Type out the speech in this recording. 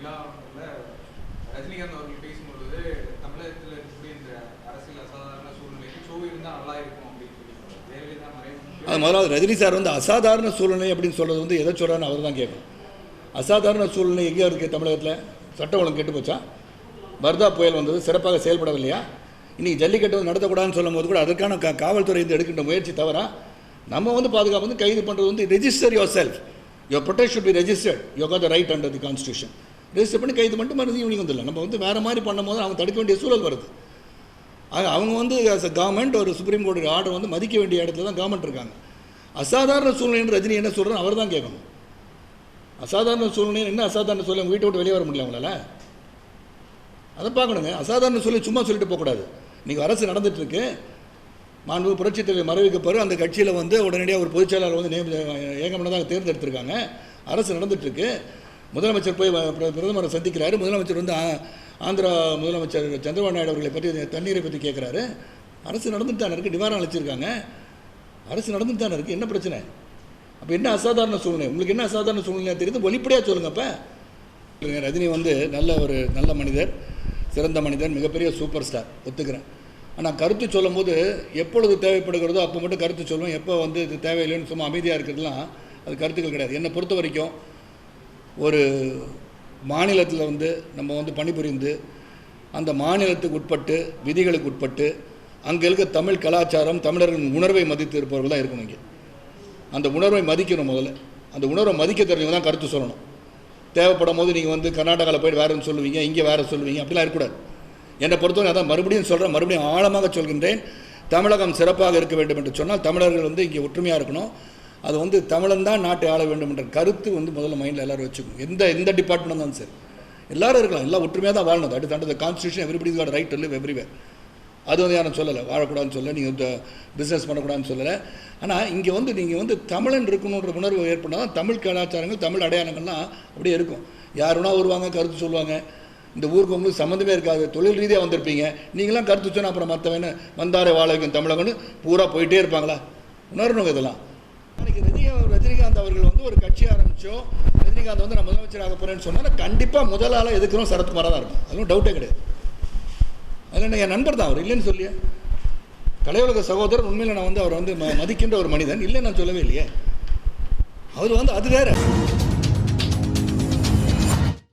விழாவில் ரஜினிகாந்த் அவர்கள் பேசும்பொழுது தமிழகத்தில் இருக்கக்கூடிய இந்த அரசியல் அசாதாரண சூழ்நிலைக்கு ஷோ இருந்தால் நல்லா இருக்கும் அப்படின்னு சொல்லி அது முதலாவது ரஜினி சார் வந்து அசாதாரண சூழ்நிலை அப்படின்னு சொல்கிறது வந்து எதை சொல்கிறான்னு அவர் தான் கேட்கும் அசாதாரண சூழ்நிலை எங்கே இருக்குது தமிழகத்தில். சட்டம் ஒழுங்கு கெட்டு போச்சா? வர்தா புயல் வந்தது சிறப்பாக செயல்படவில்லையா? இன்றைக்கி ஜல்லிக்கட்டு வந்து நடத்தக்கூடாதுன்னு சொல்லும் போது கூட அதற்கான கா காவல்துறை வந்து எடுக்கின்ற முயற்சி தவிர நம்ம வந்து பாதுகாப்பு வந்து கைது பண்ணுறது வந்து register yourself your protect should be registered you got the right under the constitution register பண்ணி கைது பண்ணிட்டு மறுபடியும் ஈவினிங் வந்துடலாம். நம்ம வந்து வேறு மாதிரி பண்ணும்போது அவங்க தடுக்க வேண்டிய சூழல் வருது. ஆக அவங்க வந்து அஸ் அ கவர்மெண்ட் ஒரு சுப்ரீம் கோர்ட் ஆர்டர் வந்து மதிக்க வேண்டிய இடத்துல தான் கவர்மெண்ட் இருக்காங்க. அசாதாரண சூழ்நிலைன்னு ரஜினி என்ன சொல்கிறோம் அவர் தான் கேட்கணும். அசாதாரண சூழ்நிலை என்ன அசாதாரண சூழ்நிலை? உங்கள் வீட்டை விட்டு வெளியே வர முடியல அவங்களால. அதை பார்க்கணுங்க. அசாதாரண சூழ்நிலை சும்மா சொல்லிட்டு போகக்கூடாது இன்றைக்கி அரசு நடந்துகிட்ருக்கு மாண்பு புரட்சித் தலைவர் மறைவுக்கு பிறகு அந்த கட்சியில் வந்து உடனடியாக ஒரு பொதுச்செயலாளர் வந்து நேம் ஏகமனதாக தேர்ந்தெடுத்திருக்காங்க. அரசு நடந்துகிட்ருக்கு முதலமைச்சர் போய் பிர- பிரதமரை சந்திக்கிறாரு. முதலமைச்சர் வந்து ஆந்திரா முதலமைச்சர் சந்திரபாபு நாயுடு அவர்களை பற்றி தண்ணீரை பற்றி கேட்குறாரு அரசு நடந்துட்டு தானே இருக்குது நிவாரணம் அழைச்சிருக்காங்க அரசு நடந்துட்டு தானே இருக்குது என்ன பிரச்சனை? அப்போ என்ன அசாதாரண சூழ்நிலை? உங்களுக்கு என்ன அசாதாரண சூழ்நிலை தெரியுது? வெளிப்படையாக சொல்லுங்கள் அப்போ. ரஜினி வந்து நல்ல ஒரு நல்ல மனிதர் சிறந்த மனிதர் மிகப்பெரிய சூப்பர் ஸ்டார். ஒத்துக்கிறேன். ஆனால் கருத்து சொல்லும்போது எப்பொழுது தேவைப்படுகிறதோ அப்போ மட்டும் கருத்து சொல்லுவோம் எப்போ வந்து இது தேவையில்லைன்னு சும்மா அமைதியாக இருக்கிறதுலாம் அது கருத்துக்கள் கிடையாது. என்னை பொறுத்த வரைக்கும் ஒரு மாநிலத்தில் வந்து நம்ம வந்து பணிபுரிந்து அந்த மாநிலத்துக்கு உட்பட்டு விதிகளுக்கு உட்பட்டு அங்கே இருக்க தமிழ் கலாச்சாரம் தமிழர்களின் உணர்வை மதித்து இருப்பவர்கள் தான் இருக்கணும் இங்கே. அந்த உணர்வை மதிக்கணும் முதல்ல. அந்த உணர்வை மதிக்க தெரிஞ்சவங்க தான் கருத்து சொல்லணும். தேவைப்படும் போது நீங்கள் வந்து கர்நாடகாவில் போய் வேறுன்னு சொல்லுவீங்க இங்கே வேறு சொல்லுவீங்க அப்படிலாம் இருக்கக்கூடாது. என்னை பொறுத்தவரை அதான் மறுபடியும் சொல்கிறேன் மறுபடியும் ஆழமாக சொல்கின்றேன். தமிழகம் சிறப்பாக இருக்க வேண்டும் என்று சொன்னால் தமிழர்கள் வந்து இங்கே ஒற்றுமையாக இருக்கணும். அது வந்து தமிழன் தான் நாட்டை ஆள வேண்டும் என்ற கருத்து வந்து முதல்ல மைண்டில் எல்லோரும் வச்சுக்கணும். எந்த எந்த டிபார்ட்மெண்ட் தான் சரி. எல்லாரும் இருக்கலாம். எல்லாம் ஒற்றுமையாக தான் வாழணும். அடுத்து under the constitution everybody got right live everywhere அது வந்து யாரும் சொல்லலை. வாழக்கூடாதுன்னு சொல்ல நீங்கள் பிஸ்னஸ் பண்ணக்கூடாதுன்னு சொல்லலை. ஆனால் இங்கே வந்து நீங்கள் வந்து தமிழன் இருக்கணுன்ற உணர்வு ஏற்பட்டால் தான் தமிழ் கலாச்சாரங்கள் தமிழ் அடையாளங்கள்லாம் அப்படியே இருக்கும். யார் வருவாங்க கருத்து சொல்லுவாங்க. இந்த ஊருக்கு உங்களுக்கு சம்மந்தமே இருக்காது. தொழில் ரீதியாக வந்திருப்பீங்க. நீங்களாம் கருத்து சொன்னால் அப்புறம் மற்றவன வந்தாரே வாழ வைக்கும் தமிழகம்னு பூரா போயிட்டே இருப்பாங்களா? உணரணுங்க இதெல்லாம். நாளைக்கு ரஜினி ரஜினிகாந்த் அவர்கள் வந்து ஒரு கட்சி ஆரம்பித்தோம் ரஜினிகாந்த் வந்து நான் முதலமைச்சராக போகிறேன்னு சொன்னால் கண்டிப்பாக முதல் ஆளாக எதுக்கிறோம் சரத்குமாராக தான் இருக்கும். அதுவும் டவுட்டே கிடையாது. அதில் என்ன என் நண்பர் தான் அவர் இல்லைன்னு சொல்லியே. கலையுலக சகோதரர் உண்மையில் நான் வந்து அவர் வந்து ம- மதிக்கின்ற ஒரு மனிதன் இல்லை நான் சொல்லவே இல்லையே. அவர் வந்து அது வேறு.